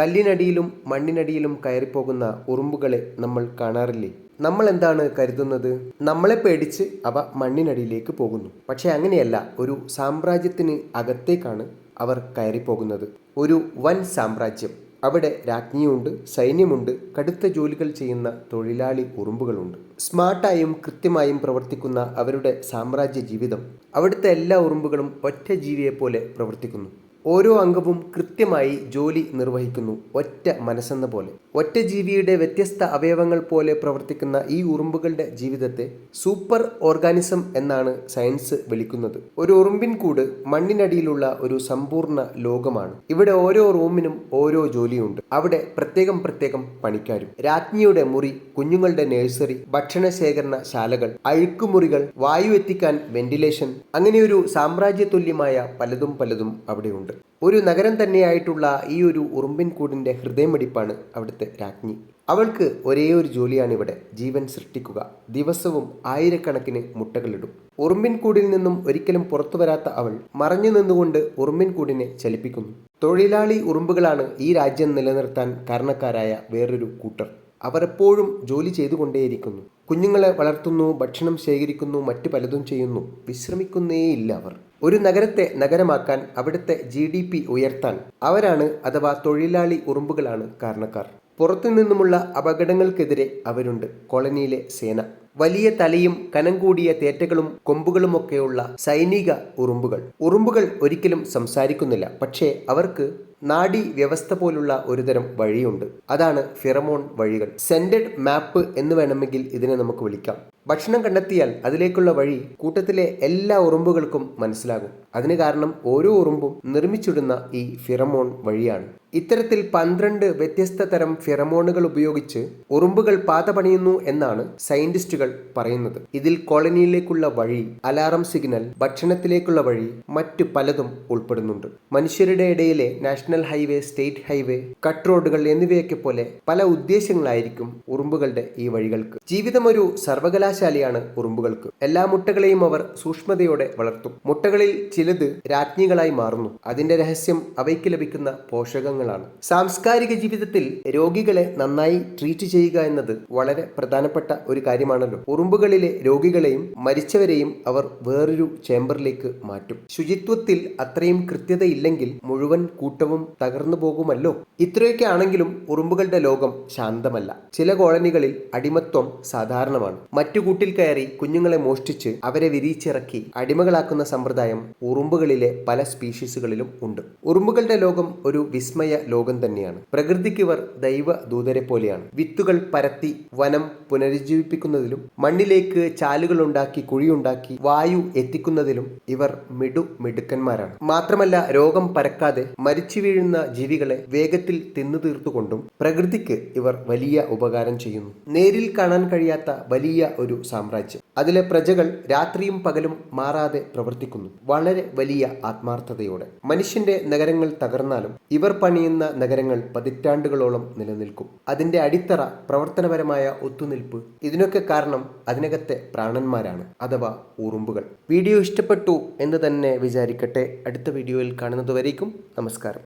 കല്ലിനടിയിലും മണ്ണിനടിയിലും കയറിപ്പോകുന്ന ഉറുമ്പുകളെ നമ്മൾ കാണാറില്ലേ? നമ്മൾ എന്താണ് കരുതുന്നത്? നമ്മളെ പേടിച്ച് അവ മണ്ണിനടിയിലേക്ക് പോകുന്നു. പക്ഷേ അങ്ങനെയല്ല. ഒരു സാമ്രാജ്യത്തിന് അകത്തേക്കാണ് അവർ കയറിപ്പോകുന്നത്. ഒരു വൻ സാമ്രാജ്യം. അവിടെ രാജ്ഞിയുണ്ട് സൈന്യമുണ്ട് കടുത്ത ജോലികൾ ചെയ്യുന്ന തൊഴിലാളി ഉറുമ്പുകളുണ്ട്. സ്മാർട്ടായും കൃത്യമായും പ്രവർത്തിക്കുന്ന അവരുടെ സാമ്രാജ്യ ജീവിതം അവിടുത്തെ എല്ലാ ഉറുമ്പുകളും ഒറ്റ ജീവിയെപ്പോലെ പ്രവർത്തിക്കുന്നു. ഓരോ അംഗവും കൃത്യമായി ജോലി നിർവഹിക്കുന്നു ഒറ്റ മനസ്സെന്ന പോലെ. ഒറ്റ ജീവിയുടെ വ്യത്യസ്ത അവയവങ്ങൾ പോലെ പ്രവർത്തിക്കുന്ന ഈ ഉറുമ്പുകളുടെ ജീവിതത്തെ സൂപ്പർ ഓർഗാനിസം എന്നാണ് സയൻസ് വിളിക്കുന്നത്. ഒരു ഉറുമ്പിൻ കൂട് മണ്ണിനടിയിലുള്ള ഒരു സമ്പൂർണ ലോകമാണ്. ഇവിടെ ഓരോ റൂമിനും ഓരോ ജോലിയുണ്ട്. അവിടെ പ്രത്യേകം പ്രത്യേകം പണിക്കാരും. രാജ്ഞിയുടെ മുറി കുഞ്ഞുങ്ങളുടെ നഴ്സറി ഭക്ഷണ ശേഖരണ ശാലകൾ അഴുക്കുമുറികൾ വായു എത്തിക്കാൻ വെന്റിലേഷൻ അങ്ങനെയൊരു ഒരു സാമ്രാജ്യ തുല്യമായ പലതും പലതും അവിടെയുണ്ട്. ഒരു നഗരം തന്നെയായിട്ടുള്ള ഈ ഒരു ഉറുമ്പിൻ കൂടിന്റെ ഹൃദയമിടിപ്പാണ് അവിടുത്തെ രാജ്ഞി. അവൾക്ക് ഒരേ ഒരു ജോലിയാണ് ഇവിടെ ജീവൻ സൃഷ്ടിക്കുക. ദിവസവും ആയിരക്കണക്കിന് മുട്ടകളിടും. ഉറുമ്പിൻ കൂടിൽ നിന്നും ഒരിക്കലും പുറത്തു വരാത്ത അവൾ മറഞ്ഞു നിന്നുകൊണ്ട് ഉറുമ്പിൻകൂടിനെ ചലിപ്പിക്കുന്നു. തൊഴിലാളി ഉറുമ്പുകളാണ് ഈ രാജ്യം നിലനിർത്താൻ കാരണക്കാരായ വേറൊരു കൂട്ടർ. അവർ എപ്പോഴും ജോലി ചെയ്തുകൊണ്ടേയിരിക്കുന്നു. കുഞ്ഞുങ്ങളെ വളർത്തുന്നു ഭക്ഷണം ശേഖരിക്കുന്നു മറ്റു പലതും ചെയ്യുന്നു. വിശ്രമിക്കുന്നേയില്ല അവർ. ഒരു നഗരത്തെ നഗരമാക്കാൻ അവിടുത്തെ ജി ഡി പി ഉയർത്താൻ അവരാണ് അഥവാ തൊഴിലാളി ഉറുമ്പുകളാണ് കാരണക്കാർ. പുറത്തു നിന്നുമുള്ള അപകടങ്ങൾക്കെതിരെ അവരുണ്ട് കോളനിയിലെ സേന. വലിയ തലയും കനം കൂടിയ തേറ്റകളും കൊമ്പുകളുമൊക്കെയുള്ള സൈനിക ഉറുമ്പുകൾ. ഉറുമ്പുകൾ ഒരിക്കലും സംസാരിക്കുന്നില്ല. പക്ഷേ അവർക്ക് നാഡി വ്യവസ്ഥ പോലുള്ള ഒരുതരം വഴിയുണ്ട്. അതാണ് ഫിറമോൺ വഴികൾ. സെൻഡഡ് മാപ്പ് എന്ന് വേണമെങ്കിൽ ഇതിനെ നമുക്ക് വിളിക്കാം. ഭക്ഷണം കണ്ടെത്തിയാൽ അതിലേക്കുള്ള വഴി കൂട്ടത്തിലെ എല്ലാ ഉറുമ്പുകൾക്കും മനസ്സിലാകും. അതിന് കാരണം ഓരോ ഉറുമ്പും നിർമ്മിച്ചിടുന്ന ഈ ഫിറമോൺ വഴിയാണ്. ഇത്തരത്തിൽ പന്ത്രണ്ട് വ്യത്യസ്ത തരം ഫിറമോണുകൾ ഉപയോഗിച്ച് ഉറുമ്പുകൾ പാത പണിയുന്നു എന്നാണ് സയന്റിസ്റ്റുകൾ പറയുന്നത്. ഇതിൽ കോളനിയിലേക്കുള്ള വഴി അലാറം സിഗ്നൽ ഭക്ഷണത്തിലേക്കുള്ള വഴി മറ്റു പലതും ഉൾപ്പെടുന്നുണ്ട്. മനുഷ്യരുടെ ഇടയിലെ national highway state highway cut റോഡുകൾ എന്നിവയൊക്കെ പോലെ പല ഉദ്ദേശങ്ങളായിരിക്കും ഉറുമ്പുകളുടെ ഈ വഴികൾക്ക്. ജീവിതം ഒരു സർവകലാശാലയാണ് ഉറുമ്പുകൾക്ക്. എല്ലാ മുട്ടകളെയും അവർ സൂക്ഷ്മതയോടെ വളർത്തും. മുട്ടകളിൽ ചിലത് രാജ്ഞികളായി മാറുന്നു. അതിന്റെ രഹസ്യം അവയ്ക്ക് ലഭിക്കുന്ന പോഷകങ്ങളാണ്. സാംസ്കാരിക ജീവിതത്തിൽ രോഗികളെ നന്നായി ട്രീറ്റ് ചെയ്യുക എന്നത് വളരെ പ്രധാനപ്പെട്ട ഒരു കാര്യമാണല്ലോ ഉറുമ്പുകളിലെ രോഗികളെയും മരിച്ചവരെയും അവർ വേറൊരു ചേംബറിലേക്ക് മാറ്റും. ശുചിത്വത്തിൽ അത്രയും കൃത്യതയില്ലെങ്കിൽ മുഴുവൻ കൂട്ടവും തകർന്നു പോകുമല്ലോ? ഇത്രയൊക്കെ ആണെങ്കിലും ഉറുമ്പുകളുടെ ലോകം ശാന്തമല്ല. ചില കോളനികളിൽ അടിമത്വം സാധാരണമാണ്. മറ്റു കൂട്ടിൽ കയറി കുഞ്ഞുങ്ങളെ മോഷ്ടിച്ച് അവരെ വിരിയിച്ചിറക്കി അടിമകളാക്കുന്ന സമ്പ്രദായം ഉറുമ്പുകളിലെ പല സ്പീഷീസുകളിലും ഉണ്ട്. ഉറുമ്പുകളുടെ ലോകം ഒരു വിസ്മയ ലോകം തന്നെയാണ്. പ്രകൃതിക്ക് ഇവർ ദൈവ ദൂതരെ പോലെയാണ്. വിത്തുകൾ പരത്തി വനം പുനരുജ്ജീവിപ്പിക്കുന്നതിലും മണ്ണിലേക്ക് ചാലുകൾ ഉണ്ടാക്കി കുഴിയുണ്ടാക്കി വായു എത്തിക്കുന്നതിലും ഇവർ മിടു മിടുക്കന്മാരാണ്. മാത്രമല്ല രോഗം പരക്കാതെ മരിച്ചു വീഴുന്ന ജീവികളെ വേഗത്തിൽ തിന്നു തീർത്തുകൊണ്ടും പ്രകൃതിക്ക് ഇവർ വലിയ ഉപകാരം ചെയ്യുന്നു. നേരിൽ കാണാൻ കഴിയാത്ത വലിയ ഒരു സാമ്രാജ്യം. അതിലെ പ്രജകൾ രാത്രിയും പകലും മാറാതെ പ്രവർത്തിക്കുന്നു. വളരെ വലിയ ആത്മാർത്ഥതയോടെ. മനുഷ്യന്റെ നഗരങ്ങൾ തകർന്നാലും ഇവർ പണിയുന്ന നഗരങ്ങൾ പതിറ്റാണ്ടുകളോളം നിലനിൽക്കും. അതിന്റെ അടിത്തറ പ്രവർത്തനപരമായ ഒത്തുനിൽപ്പ്. ഇതിനൊക്കെ കാരണം അതിനകത്തെ പ്രാണന്മാരാണ് അഥവാ ഉറുമ്പുകൾ. വീഡിയോ ഇഷ്ടപ്പെട്ടു എന്ന് തന്നെ വിചാരിക്കട്ടെ. അടുത്ത വീഡിയോയിൽ കാണുന്നതുവരേക്കും നമസ്കാരം.